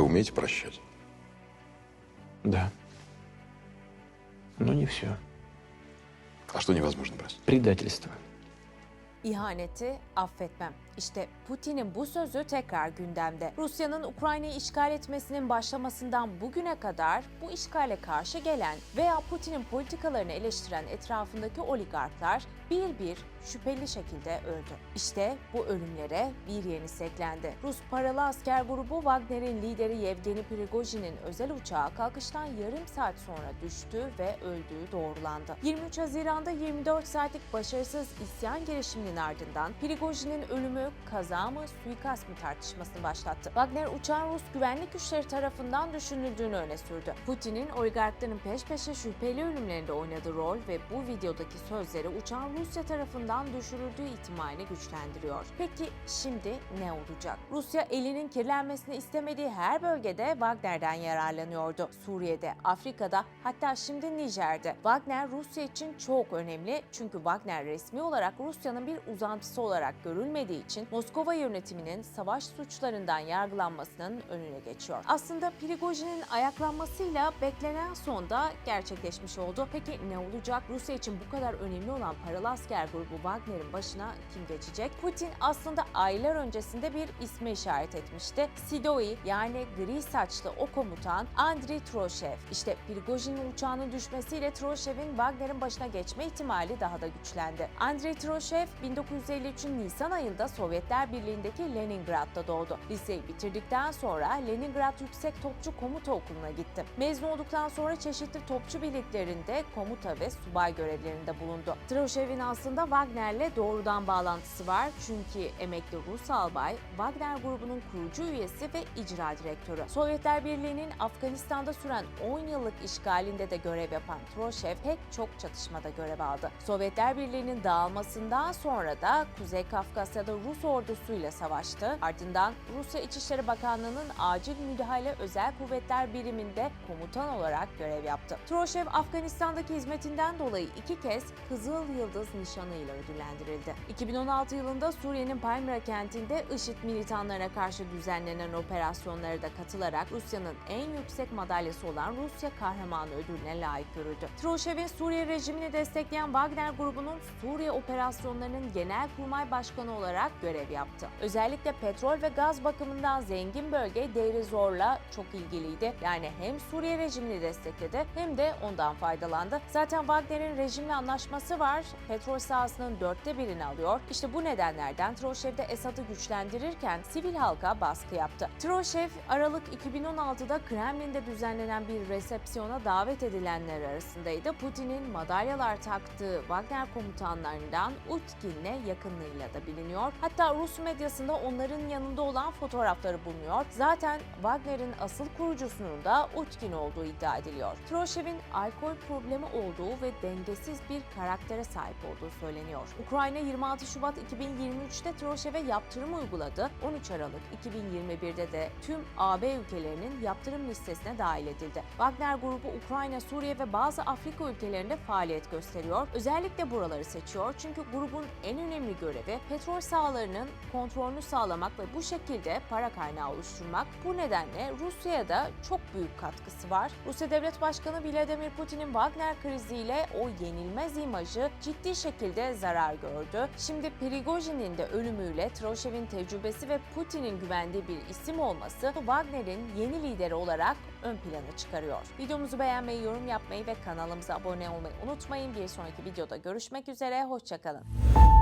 вы умеете прощать? Да. Но не все. А что невозможно простить? Предательство. İhaneti affetmem. İşte Putin'in bu sözü tekrar gündemde. Rusya'nın Ukrayna'yı işgal etmesinin başlamasından bugüne kadar bu işgale karşı gelen veya Putin'in politikalarını eleştiren etrafındaki oligarklar bir bir şüpheli şekilde öldü. İşte bu ölümlere bir yenisi eklendi. Rus paralı asker grubu Wagner'in lideri Yevgeni Prigojin'in özel uçağı kalkıştan yarım saat sonra düştü ve öldüğü doğrulandı. 23 Haziran'da 24 saatlik başarısız isyan girişiminin ardından Prigojin'in ölümü kaza mı suikast mı tartışmasını başlattı. Wagner uçağın Rus güvenlik güçleri tarafından düşünüldüğünü öne sürdü. Putin'in oligarkların peş peşe şüpheli ölümlerinde oynadığı rol ve bu videodaki sözleri uçağın Rusya tarafından düşürüldüğü ihtimalini güçlendiriyor. Peki şimdi ne olacak? Rusya elinin kirlenmesini istemediği her bölgede Wagner'den yararlanıyordu. Suriye'de, Afrika'da hatta şimdi Nijer'de. Wagner Rusya için çok önemli çünkü Wagner resmi olarak Rusya'nın bir uzantısı olarak görülmediği için Moskova yönetiminin savaş suçlarından yargılanmasının önüne geçiyor. Aslında Prigojin'in ayaklanmasıyla beklenen sonda gerçekleşmiş oldu. Peki ne olacak? Rusya için bu kadar önemli olan paralı asker grubu Wagner'in başına kim geçecek? Putin aslında aylar öncesinde bir isme işaret etmişti. Sidoi yani gri saçlı o komutan Andriy Troshev. İşte Prigojin'in uçağının düşmesiyle Troshev'in Wagner'in başına geçme ihtimali daha da güçlendi. Andriy Troshev 1953'ün Nisan ayında Sovyetler Birliği'ndeki Leningrad'da doğdu. Liseyi bitirdikten sonra Leningrad Yüksek Topçu Komuta Okulu'na gitti. Mezun olduktan sonra çeşitli topçu birliklerinde komuta ve subay görevlerinde bulundu. Troshev'in aslında Wagner'le doğrudan bağlantısı var çünkü emekli Rus albay Wagner grubunun kurucu üyesi ve icra direktörü. Sovyetler Birliği'nin Afganistan'da süren 10 yıllık işgalinde de görev yapan Troshev pek çok çatışmada görev aldı. Sovyetler Birliği'nin dağılmasından sonra da Kuzey Kafkasya'da Rus ordusuyla savaştı. Ardından Rusya İçişleri Bakanlığı'nın acil müdahale özel kuvvetler biriminde komutan olarak görev yaptı. Troshev Afganistan'daki hizmetinden dolayı iki kez Kızıl Yıldız nişanıyla ödüllendirildi. 2016 yılında Suriye'nin Palmyra kentinde IŞİD militanlarına karşı düzenlenen operasyonlara da katılarak Rusya'nın en yüksek madalyası olan Rusya Kahramanı ödülüne layık görüldü. Troshev'in Suriye rejimini destekleyen Wagner grubunun Suriye operasyonlarının genelkurmay başkanı olarak görev yaptı. Özellikle petrol ve gaz bakımından zengin bölge Deir Zor'la çok ilgiliydi. Yani hem Suriye rejimini destekledi hem de ondan faydalandı. Zaten Wagner'in rejimle anlaşması var. Petrol sahasının dörtte birini alıyor. İşte bu nedenlerden Troşev de Esad'ı güçlendirirken sivil halka baskı yaptı. Troşev Aralık 2016'da Kremlin'de düzenlenen bir resepsiyona davet edilenler arasındaydı. Putin'in madalyalar taktığı Wagner komutanlarından Utkin'le yakınlığıyla da biliniyor. Hatta Rus medyasında onların yanında olan fotoğrafları bulunuyor. Zaten Wagner'in asıl kurucusunun da Utkin olduğu iddia ediliyor. Troşev'in alkol problemi olduğu ve dengesiz bir karaktere sahip olduğu söyleniyor. Ukrayna 26 Şubat 2023'te Troşev'e yaptırım uyguladı. 13 Aralık 2021'de de tüm AB ülkelerinin yaptırım listesine dahil edildi. Wagner grubu Ukrayna, Suriye ve bazı Afrika ülkelerinde faaliyet gösteriyor. Özellikle buraları seçiyor çünkü grubun en önemli görevi petrol sahalarının kontrolünü sağlamak ve bu şekilde para kaynağı oluşturmak. Bu nedenle Rusya'ya da çok büyük katkısı var. Rusya Devlet Başkanı Vladimir Putin'in Wagner kriziyle o yenilmez imajı ciddi şekilde zarar gördü. Şimdi Prigojin'in de ölümüyle Troshev'in tecrübesi ve Putin'in güvendiği bir isim olması Wagner'in yeni lideri olarak ön plana çıkarıyor. Videomuzu beğenmeyi, yorum yapmayı ve kanalımıza abone olmayı unutmayın. Bir sonraki videoda görüşmek üzere, hoşçakalın.